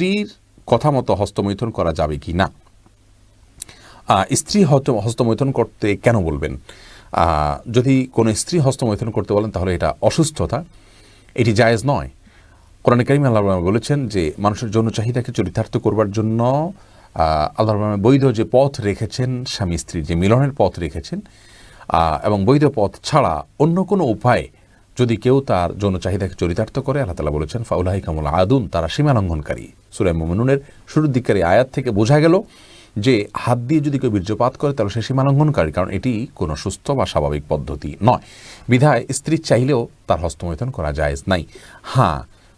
স্ত্রীর কথা মতো হস্তমৈথুন করা যাবে কি না? স্ত্রী হস্ত- হস্তমৈথুন করতে কেন বলবেন? যদি কোনো স্ত্রী হস্তমৈথন করতে বলেন তাহলে এটা অসুস্থতা। এটি জায়েজ নয়। কোরআন করিম আল্লাহ বলেছেন যে, মানুষের যৌন চাহিদাকে চরিতার্থ করবার জন্য আল্লাহ রহমান বৈধ যে পথ রেখেছেন, স্বামী স্ত্রীর যে মিলনের পথ রেখেছেন এবং বৈধ পথ ছাড়া অন্য কোনো উপায়ে যদি কেউ তার যৌন চাহিদাকে চরিতার্থ করে, আল্লাহ তালা বলেছেন ফাউলাহি কামুল আদুন, তারা সীমা লঙ্ঘনকারী সুরাই মোমিনুনের শুরুর দিককারী আয়াত থেকে বোঝা গেল যে হাত দিয়ে যদি কেউ বীর্যপাত করে, তাহলে সে সীমা লঙ্ঘনকারী কারণ এটি কোনো সুস্থ বা স্বাভাবিক পদ্ধতি নয়। বিধায় স্ত্রীর চাইলেও তার হস্তমৈথন করা যায় নাই। হ্যাঁ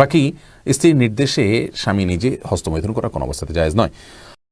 বাকি স্ত্রীর নির্দেশে স্বামী নিজে হস্তমৈথুন করা কোনো অবস্থাতে জায়জ নয়।